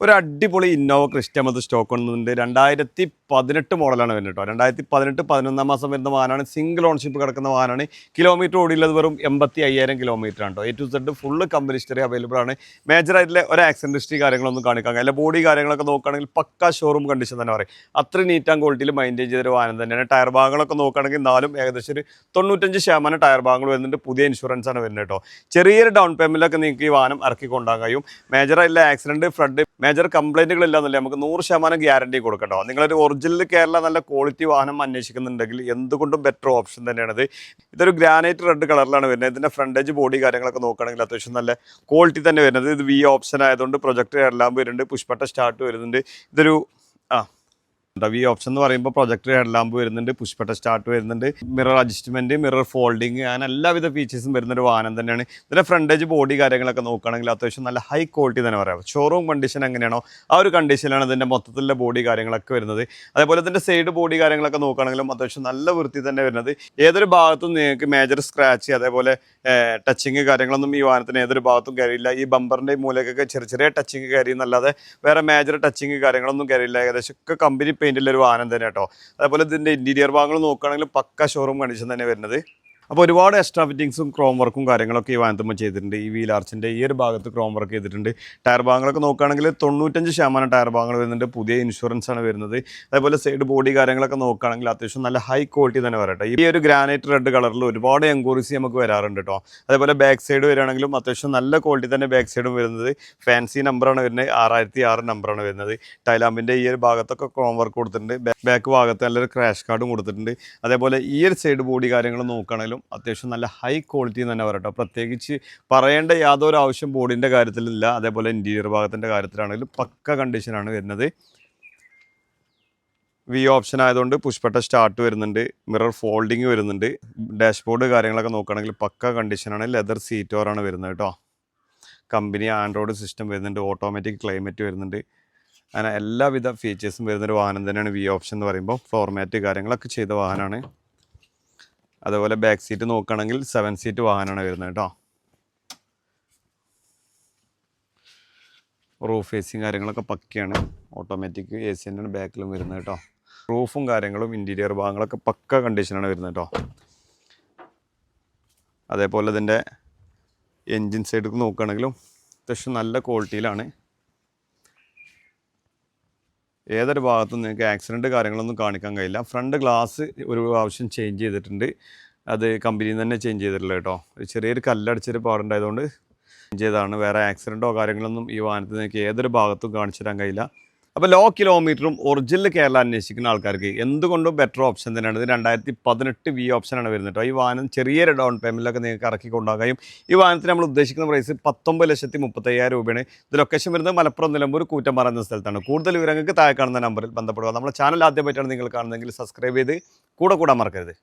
ഒരു അടിപൊളി Innova ക്രിസ്റ്റമത് stock ഉണ്ട്. രണ്ടായിരത്തി പതിനെട്ട് മോഡലാണ് വരുന്നത് കേട്ടോ രണ്ടായിരത്തി പതിനെട്ട് പതിനൊന്നാം മാസം വരുന്ന വാഹനമാണ്. സിംഗിൾ ഓൺഷിപ്പ് കിടക്കുന്ന വാഹനമാണ്. കിലോമീറ്റർ ഓടിയുള്ളത് വെറും എൺപത്തി അയ്യായിരം കിലോമീറ്റർ ആണ് കേട്ടോ A to Z full company history available ആണ്. മേജർ ആയിട്ടുള്ള ഒരു ആക്സിഡന്റ് ഹിസ്റ്ററി കാര്യങ്ങളൊന്നും കാണിക്കാൻ കഴിയില്ല. ബോഡി കാര്യങ്ങളൊക്കെ നോക്കുകയാണെങ്കിൽ പക്ക ഷോറൂം കണ്ടീഷൻ തന്നെ പറയും. അത്ര നീറ്റ് ക്വാളിറ്റിയിൽ മെയിന്റെയിൻ ചെയ്തൊരു വാഹനം തന്നെയാണ്. ടയർ ഭാഗങ്ങളൊക്കെ നോക്കുകയാണെങ്കിൽ നാലും ഏകദേശം ഒരു തൊണ്ണൂറ്റഞ്ച് ശതമാനം ടയർ ഭാഗങ്ങൾ വരുന്നുണ്ട്. പുതിയ ഇൻഷുറൻസ് ആണ് വരുന്നത് കേട്ടോ ചെറിയൊരു ഡൗൺ പേയ്മെന്റിലൊക്കെ നിങ്ങൾക്ക് ഈ വാഹനം ഇറക്കി കൊണ്ടുപോകാൻ കഴിയും. മേജർ ആയിട്ടുള്ള ആക്സിഡന്റ് ഫ്ലഡ് മേജർ കംപ്ലൈന്റുകൾ ഇല്ലാന്നല്ലേ നമുക്ക് നൂറ് ശതമാനം ഗ്യാരണ്ടി കൊടുക്കട്ടോ. നിങ്ങളൊരു ഒറിജിനൽ കേരള നല്ല ക്വാളിറ്റി വാഹനം അന്വേഷിക്കുന്നുണ്ടെങ്കിൽ എന്തുകൊണ്ടും ബെറ്റർ ഓപ്ഷൻ തന്നെയാണിത്. ഇതൊരു ഗ്രാനൈറ്റ് റെഡ് കളറിലാണ് വരുന്നത്. ഇതിന്റെ ഫ്രണ്ടേജ് ബോഡി കാര്യങ്ങളൊക്കെ നോക്കുകയാണെങ്കിൽ അത്യാവശ്യം നല്ല ക്വാളിറ്റി തന്നെ വരുന്നത്. ഇത് വി ഓപ്ഷൻ ആയതുകൊണ്ട് പ്രൊജക്ട് എല്ലാം വരുന്നുണ്ട്. പുഷ്പട്ട സ്റ്റാർട്ട് വരുന്നുണ്ട്. ഇതൊരു വി ഓപ്ഷൻ എന്ന് പറയുമ്പോൾ പ്രൊജക്ടർ ഹെഡ് ലാമ്പ് വരുന്നുണ്ട് പുഷ്പട്ട സ്റ്റാർട്ട് വരുന്നുണ്ട് മിറർ അഡ്ജസ്റ്റ്മെന്റ് മിറർ ഫോൾഡിങ് അങ്ങനെ എല്ലാവിധ ഫീച്ചേഴ്സും വരുന്ന ഒരു വാഹനം തന്നെയാണ്. ഇതിന്റെ ഫ്രണ്ടേജ് ബോഡി കാര്യങ്ങളൊക്കെ നോക്കുകയാണെങ്കിൽ അത്യാവശ്യം നല്ല ഹൈ ക്വാളിറ്റി തന്നെ പറയാം. ഷോറൂം കണ്ടീഷൻ എങ്ങനെയാണോ ആ ഒരു കണ്ടീഷനിലാണ് ഇതിന്റെ മൊത്തത്തിലുള്ള ബോഡി കാര്യങ്ങളൊക്കെ വരുന്നത്. അതേപോലെ ഇതിന്റെ സൈഡ് ബോഡി കാര്യങ്ങളൊക്കെ നോക്കുകയാണെങ്കിലും അത്യാവശ്യം നല്ല വൃത്തി തന്നെ വരുന്നത്. ഏതൊരു ഭാഗത്തും നിങ്ങൾക്ക് മേജർ സ്ക്രാച്ച് അതേപോലെ ടച്ചിങ് കാര്യങ്ങളൊന്നും ഈ വാഹനത്തിന് ഏതൊരു ഭാഗത്തും കയറിയില്ല. ഈ ബമ്പറിന്റെ മൂലക്കൊക്കെ ചെറിയ ചെറിയ ടച്ചിങ് കയറി എന്നല്ലാതെ വേറെ മേജർ ടച്ചിങ് കാര്യങ്ങളൊന്നും കയറിയില്ല. ഏകദേശം ഒക്കെ കമ്പനി പെയിന്റിലെ ഒരു വാഹനം തന്നെ കേട്ടോ. അതേപോലെ ഇതിന്റെ ഇന്റീരിയർ ഭാഗങ്ങൾ നോക്കുകയാണെങ്കിൽ പക്ക ഷോറൂം കണ്ടീഷൻ തന്നെ വരുന്നത്. അപ്പോൾ ഒരുപാട് എക്സ്ട്രാ ഫിറ്റിങ്സും ക്രോം വർക്കും കാര്യങ്ങളൊക്കെ ഈ വാഹനത്തുമ്പോൾ ചെയ്തിട്ടുണ്ട്. ഈ വീൽ ആർച്ചിന്റെ ഈ ഒരു ഭാഗത്ത് ക്രോം വർക്ക് ചെയ്തിട്ടുണ്ട്. ടയർ ഭാഗങ്ങളൊക്കെ നോക്കുകയാണെങ്കിൽ തൊണ്ണൂറ്റഞ്ച് ശതമാനം ടയർ ഭാഗങ്ങൾ വരുന്നുണ്ട്. പുതിയ ഇൻഷുറൻസ് ആണ് വരുന്നത്. അതേപോലെ സൈഡ് ബോഡി കാര്യങ്ങളൊക്കെ നോക്കുകയാണെങ്കിൽ അത്യാവശ്യം നല്ല ഹൈ ക്വാളിറ്റി തന്നെ വരട്ടെ. ഈ ഒരു ഗ്രാനൈറ്റ് റെഡ് കളറിൽ ഒരുപാട് എൻക്വയറീസ് നമുക്ക് വരാറുണ്ട് കേട്ടോ അതേപോലെ ബാക്ക് സൈഡ് വരികയാണെങ്കിലും അത്യാവശ്യം നല്ല ക്വാളിറ്റി തന്നെ ബാക്ക് സൈഡും വരുന്നത്. ഫാൻസി നമ്പറാണ് വരുന്നത്. ആറായിരത്തി ആറ് നമ്പറാണ് വരുന്നത്. ടൈലാമ്പിന്റെ ഈ ഒരു ഭാഗത്തൊക്കെ ക്രോം വർക്ക് കൊടുത്തിട്ടുണ്ട്. ബാക്ക് ഭാഗത്ത് നല്ലൊരു ക്രാഷ് കാർഡും കൊടുത്തിട്ടുണ്ട്. അതേപോലെ ഈ ഒരു സൈഡ് ബോഡി കാര്യങ്ങൾ നോക്കുകയാണെങ്കിലും അത്യാവശ്യം നല്ല ഹൈ ക്വാളിറ്റി തന്നെ വരട്ടെ പ്രത്യേകിച്ച് പറയേണ്ട യാതൊരു ആവശ്യം ബോർഡിന്റെ കാര്യത്തിലില്ല. അതേപോലെ ഇന്റീരിയർ ഭാഗത്തിന്റെ കാര്യത്തിലാണെങ്കിലും പക്ക കണ്ടീഷനാണ് വരുന്നത്. വി ഓപ്ഷൻ ആയതുകൊണ്ട് പുഷ്പട്ട സ്റ്റാർട്ട് വരുന്നുണ്ട്. മിറർ ഫോൾഡിങ് വരുന്നുണ്ട്. ഡാഷ്ബോർഡ് കാര്യങ്ങളൊക്കെ നോക്കുകയാണെങ്കിൽ പക്ക കണ്ടീഷനാണ് ലെതർ സീറ്റോറാണ് വരുന്നത് കേട്ടോ കമ്പനി ആൻഡ്രോയിഡ് സിസ്റ്റം വരുന്നുണ്ട്. ഓട്ടോമാറ്റിക് ക്ലൈമറ്റ് വരുന്നുണ്ട്. അങ്ങനെ എല്ലാവിധ ഫീച്ചേഴ്സും വരുന്നൊരു വാഹനം തന്നെയാണ് വി ഓപ്ഷൻ എന്ന് പറയുമ്പോൾ ഫ്ലോർ മാറ്റ് കാര്യങ്ങളൊക്കെ ചെയ്ത വാഹനമാണ് അതുപോലെ ബാക്ക് സീറ്റ് നോക്കുകയാണെങ്കിൽ സെവൻ സീറ്റ് വാഹനമാണ് വരുന്നത് കേട്ടോ. റൂഫ് ഫേസിങ് കാര്യങ്ങളൊക്കെ പക്കയാണ്. ഓട്ടോമാറ്റിക് എ സി തന്നെയാണ് ബാക്കിലും വരുന്നത് കേട്ടോ. റൂഫും കാര്യങ്ങളും ഇന്റീരിയർ ഭാഗങ്ങളൊക്കെ പക്ക കണ്ടീഷനാണ് വരുന്നത് കേട്ടോ. അതേപോലെ ഇതിന്റെ എൻജിൻ സൈഡ് നോക്കുകയാണെങ്കിലും അത്യാവശ്യം നല്ല ക്വാളിറ്റിയിലാണ് ഏതൊരു ഭാഗത്തും നിങ്ങൾക്ക് ആക്സിഡന്റ് കാര്യങ്ങളൊന്നും കാണിക്കാൻ കഴിയില്ല. ഫ്രണ്ട് ഗ്ലാസ് ഒരു ആവശ്യം ചേഞ്ച് ചെയ്തിട്ടുണ്ട്. അത് കമ്പനിയിൽ തന്നെ ചേഞ്ച് ചെയ്തിട്ടില്ല കേട്ടോ. ഒരു ചെറിയൊരു കല്ലടിച്ചൊരു പാടുണ്ടായതുകൊണ്ട് ചേഞ്ച് ചെയ്തതാണ്. വേറെ ആക്സിഡന്റോ കാര്യങ്ങളൊന്നും ഈ വാഹനത്തിൽ നിങ്ങൾക്ക് ഏതൊരു ഭാഗത്തും കാണിച്ചു തരാൻ കഴിയില്ല. അപ്പോൾ ലോ കിലോമീറ്ററും ഒറിജിനൽ കേരള അന്വേഷിക്കുന്ന ആൾക്കാർക്ക് എന്തുകൊണ്ടും ബെറ്റർ ഓപ്ഷൻ തന്നെയാണ്. ഇത് രണ്ടായിരത്തി പതിനെട്ട് വി ഓപ്ഷനാണ് വരുന്നത് കേട്ടോ ഈ വാഹനം ചെറിയൊരു ഡൗൺ പേയ്മെന്റിലൊക്കെ നിങ്ങൾക്ക് ഇറക്കി കൊണ്ടുപോകാം ഈ വാഹനത്തിന് നമ്മൾ ഉദ്ദേശിക്കുന്ന പ്രൈസ് പത്തൊമ്പത് ലക്ഷത്തി മുപ്പത്തയ്യായിരം രൂപയാണ്. ഇത് ലൊക്കേഷൻ വരുന്നത് മലപ്പുറം നിലമ്പൂർ കൂറ്റമ്പാറ എന്ന സ്ഥലത്താണ്. കൂടുതൽ വിവരങ്ങൾക്ക് താഴെ കാണുന്ന നമ്പറിൽ ബന്ധപ്പെടുക. നമ്മുടെ ചാനൽ ആദ്യമായിട്ടാണ് നിങ്ങൾ കാണുന്നതെങ്കിൽ സബ്സ്ക്രൈബ് ചെയ്ത് കൂടെ കൂടാൻ മറക്കരുത്.